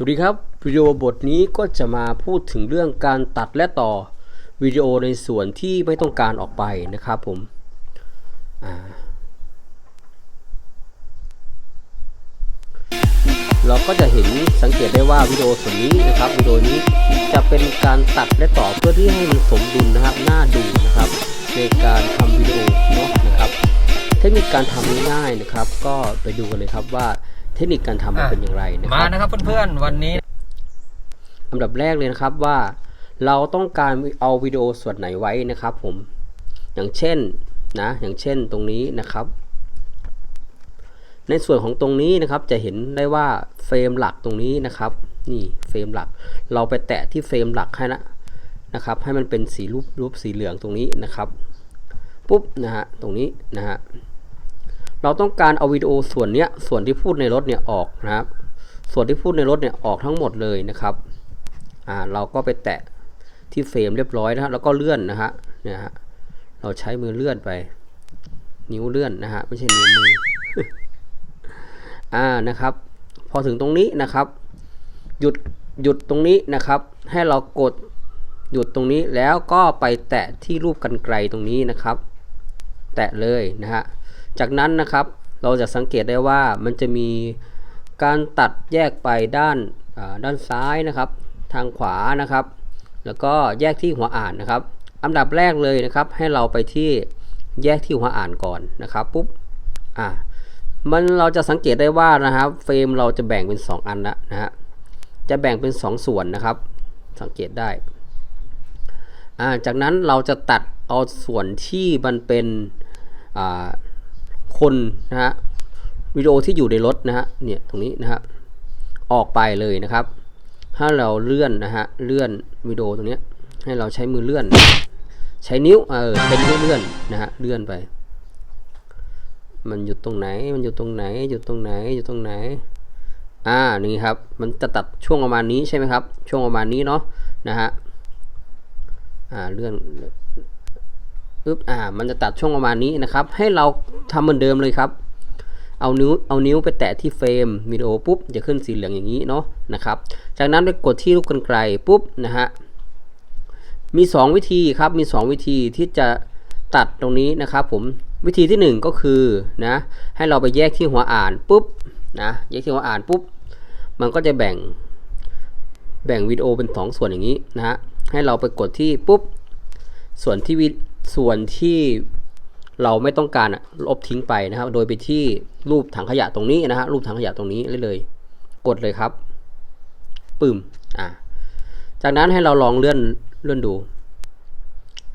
สวัสดีครับ วิดีโอบทนี้ก็จะมาพูดถึงเรื่องการตัดและต่อวิดีโอในส่วนที่ไม่ต้องการออกไปนะครับผมเราก็จะเห็นสังเกตได้ว่าวิดีโอส่วนนี้นะครับวิดีโอนี้จะเป็นการตัดและต่อเพื่อที่ให้มันสมดุลนะครับน่าดูนะครับในการทำวิดีโอเนาะนะครับ เทคนิคการทำง่ายๆนะครับ ก็ไปดูกันเลยครับว่า เทคนิคการทำมันเป็นอย่างไรนะคมารับนะครับเพื่อนๆวันนี้อันดับแรกเลยนะครับว่า เราต้องการเอาวิดีโอส่วนไหนไว้นะครับ ผมอย่างเช่นนะอย่างเช่นตรงนี้นะครับ ในส่วนของตรงนี้นะครับจะเห็นได้ว่าเฟรมหลักตรงนี้นะครับ นี่เฟรมหลัก เราไปแตะที่เฟรมหลักให้นะนะครับ ให้มันเป็นสีรูปรูปสีเหลืองตรงนี้นะครับ ปุ๊บนะฮะตรงนี้นะฮะ เราต้องการเอาวิดีโอส่วนเนี้ยส่วนที่พูดในรถเนี่ยออกนะครับ ส่วนที่พูดในรถเนี่ยออกทั้งหมดเลยนะครับอ่าเราก็ไปแตะที่เฟรมเรียบร้อยนะฮะแล้วก็เลื่อนนะฮะเนี่ยฮะเราใช้มือเลื่อนไป นิ้วเลื่อนนะฮะไม่ใช่นิ้วมืออ่านะครับ พอถึงตรงนี้นะครับ หยุดหยุดตรงนี้นะครับ ให้เรากดหยุดตรงนี้แล้วก็ไปแตะที่รูปกันไกลตรงนี้นะครับ แตะเลยนะฮะ จากนั้นนะครับเราจะสังเกตได้ว่ามันจะมีการตัดแยกไปด้านด้านซ้ายนะครับ ทางขวานะครับ แล้วก็แยกที่หัวอ่านนะครับ อันดับแรกเลยนะครับ ให้เราไปที่แยกที่หัวอ่านก่อนนะครับปุ๊บอ่ามันเราจะสังเกตได้ว่านะครับเฟรมเราจะแบ่งเป็น 2 อันละนะฮะจะแบ่งเป็น 2 ส่วนนะครับ สังเกตได้อ่าจากนั้นเราจะตัดเอาส่วนที่มันเป็นอ่า คนนะฮะวิดีโอที่อยู่ในรถนะฮะเนี่ยตรงนี้นะฮะออกไปเลยนะครับ ถ้าเราเลื่อนนะฮะเลื่อนวิดีโอตรงเนี้ยให้เราใช้มือเลื่อน ใช้นิ้วเออเป็นนิ้วเลื่อนนะฮะเลื่อนไป มันอยู่ตรงไหนมันอยู่ตรงไหนอยู่ตรงไหนอยู่ตรงไหนอ่านี่ครับมันจะตัดช่วงประมาณนี้ใช่ไหมครับ ช่วงประมาณนี้เนาะนะฮะอ่าเลื่อนปึ๊บอ่ามันจะตัดช่วงประมาณนี้นะครับ ให้เรา ทำเหมือนเดิมเลยครับ เอานิ้วเอานิ้วไปแตะที่เฟรมวิดีโอปุ๊บจะขึ้นสีเหลืองอย่างนี้เนาะนะครับ จากนั้นไปกดที่ลูกกรรไกรปุ๊บนะฮะมี 2 วิธีครับมี 2 วิธีที่จะตัดตรงนี้นะครับผมวิธีที่ 1 ก็คือนะให้เราไปแยกที่หัวอ่านปุ๊บนะแยกที่หัวอ่านปุ๊บมันก็จะแบ่งแบ่งวิดีโอเป็น 2 ส่วนอย่างนี้นะฮะให้เราไปกดที่ปุ๊บส่วนที่วิส่วนที่ เราไม่ต้องการลบทิ้งไปนะครับ โดยไปที่รูปถังขยะตรงนี้นะฮะรูปถังขยะตรงนี้เลยเลย กดเลยครับปึ้มอ่าจากนั้นให้เราลองเลื่อนเลื่อนดู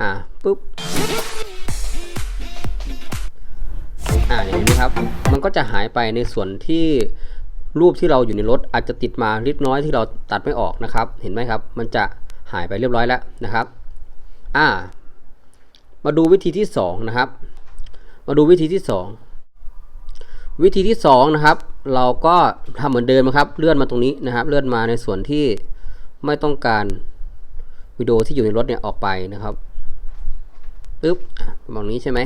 อ่าปุ๊บอ่าเห็นไหมครับ มันก็จะหายไปในส่วนที่รูปที่เราอยู่ในรถอาจจะติดมาเล็กน้อยที่เราตัดไม่ออกนะครับ เห็นไหมครับ มันจะหายไปเรียบร้อยแล้วนะครับ อ่า มาดูวิธีที่สองนะครับ มาดูวิธีที่สองวิธีที่สองนะครับ เราก็ทำเหมือนเดิมนะครับ เลื่อนมาตรงนี้นะครับ เลื่อนมาในส่วนที่ไม่ต้องการวิดีโอที่อยู่ในรถเนี่ยออกไปนะครับปึ๊บอะประมาณนี้ใช่ไหม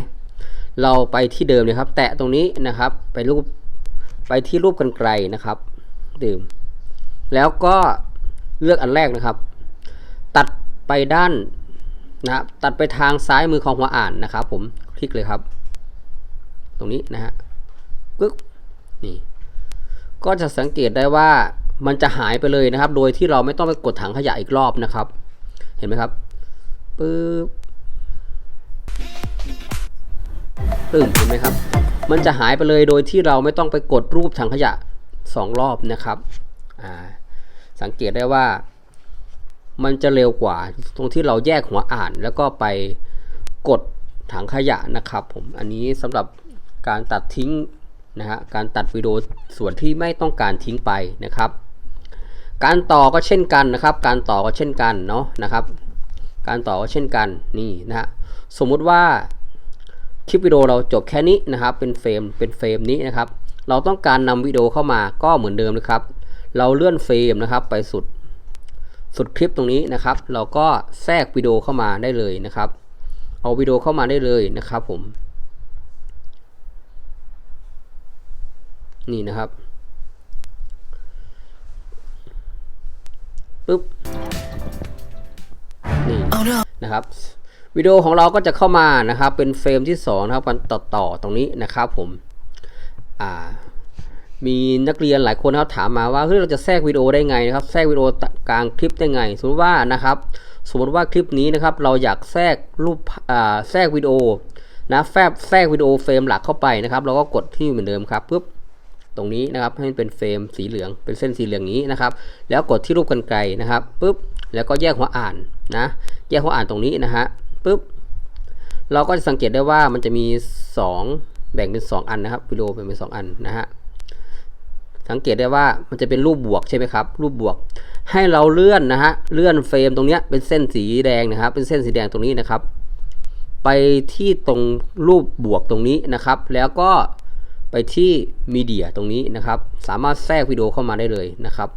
เราไปที่เดิมเลยครับ แตะตรงนี้นะครับ ไปรูป ไปที่รูปกันไกลนะครับ ดื่ม แล้วก็เลือกอันแรกนะครับ ตัดไปด้านนะครับ ตัดไปทางซ้ายมือของหัวอ่านนะครับ ผม คลิกเลยครับ ตรงนี้นะฮะปึ๊บนี่ ก็จะสังเกตได้ว่ามันจะหายไปเลยนะครับ โดยที่เราไม่ต้องไปกดถังขยะอีกรอบนะครับ เห็นไหมครับปึ๊บตึ้งเห็นไหมครับ มันจะหายไปเลยโดยที่เราไม่ต้องไปกดรูปถังขยะสองรอบนะครับอ่าสังเกตได้ว่า มันจะเร็วกว่า ตรงที่เราแยกหัวอ่าน แล้วก็ไปกดถังขยะนะครับ ผมอันนี้สำหรับ การตัดทิ้งนะฮะการตัดวิดีโอส่วนที่ไม่ต้องการทิ้งไปนะครับ การต่อก็เช่นกันนะครับ การต่อก็เช่นกันเนาะนะครับ การต่อก็เช่นกันนี่นะฮะสมมุติว่าคลิปวิดีโอเราจบแค่นี้นะครับ เป็นเฟรมเป็นเฟรมนี้นะครับ เราต้องการนำวิดีโอเข้ามาก็เหมือนเดิมนะครับ เราเลื่อนเฟรมนะครับไปสุดสุดคลิปตรงนี้นะครับ เราก็แทรกวิดีโอเข้ามาได้เลยนะครับ เอาวิดีโอเข้ามาได้เลยนะครับผม นี่นะครับปึ๊บนี่นะครับวิดีโอของเราก็จะเข้ามานะครับ เป็นเฟรมที่2นะครับการตัดต่อตรงนี้นะครับผมอ่ามีนักเรียนหลายคนนะครับถามมาว่าเฮ้ยเราจะแทรกวิดีโอได้ไงนะครับแทรกวิดีโอกลางคลิปได้ไง สมมติว่านะครับ สมมติว่าคลิปนี้นะครับ เราอยากแทรกรูปอ่าแทรกวิดีโอนะแทรกแทรกวิดีโอเฟรมหลักเข้าไปนะครับ เราก็กดที่เหมือนเดิมครับปุ๊บ ตรงนี้นะครับให้มันเป็นเฟรมสีเหลืองเป็นเส้นสีเหลืองนี้นะครับ แล้วกดที่รูปกันไกรนะครับปุ๊บแล้วก็แยกหัวอ่านนะแยกหัวอ่านตรงนี้นะฮะปุ๊บเราก็จะสังเกตได้ว่ามันจะมี 2 แบ่งเป็น 2 อันนะครับวิดีโอแบ่งเป็น2อันนะฮะสังเกตได้ว่ามันจะเป็นรูปบวกใช่ไหมครับ รูปบวก ให้เราเลื่อนนะฮะเลื่อนเฟรมตรงนี้เป็นเส้นสีแดงนะครับ เป็นเส้นสีแดงตรงนี้นะครับ ไปที่ตรงรูปบวกตรงนี้นะครับ แล้วก็ ไปที่มีเดียตรงนี้นะครับ สามารถแทรกวิดีโอเข้ามาได้เลยนะครับ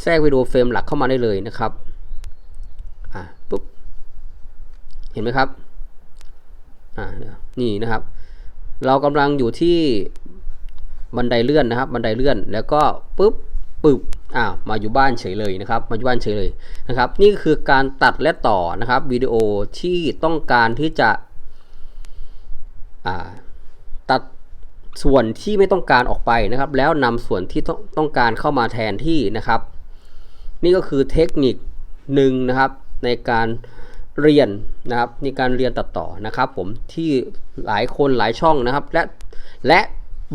แทรกวิดีโอเฟรมหลักเข้ามาได้เลยนะครับอะปุ๊บเห็นไหมครับอ่านี่นะครับ เรากำลังอยู่ที่บันไดเลื่อนนะครับ บันไดเลื่อนแล้วก็ปุ๊บปึ๊บอ้าวมาอยู่บ้านเฉยเลยนะครับ มาอยู่บ้านเฉยเลยนะครับ นี่คือการตัดและต่อนะครับวิดีโอที่ต้องการที่จะอ่าตัด ส่วนที่ไม่ต้องการออกไปนะครับ แล้วนำส่วนที่ต้องการเข้ามาแทนที่นะครับ นี่ก็คือเทคนิคหนึ่งนะครับในการเรียนนะครับในการเรียนตัดต่อนะครับ ผมที่หลายคนหลายช่องนะครับ และและ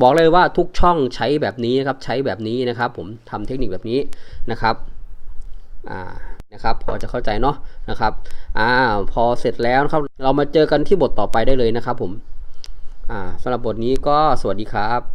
บอกเลยว่าทุกช่องใช้แบบนี้นะครับใช้แบบนี้นะครับ ผมทำเทคนิคแบบนี้นะครับอ่านะครับพอจะเข้าใจเนาะนะครับอ่าพอเสร็จแล้วนะครับเรามาเจอกันที่บทต่อไปได้เลยนะครับผม อ่าสำหรับบทนี้ก็สวัสดีครับ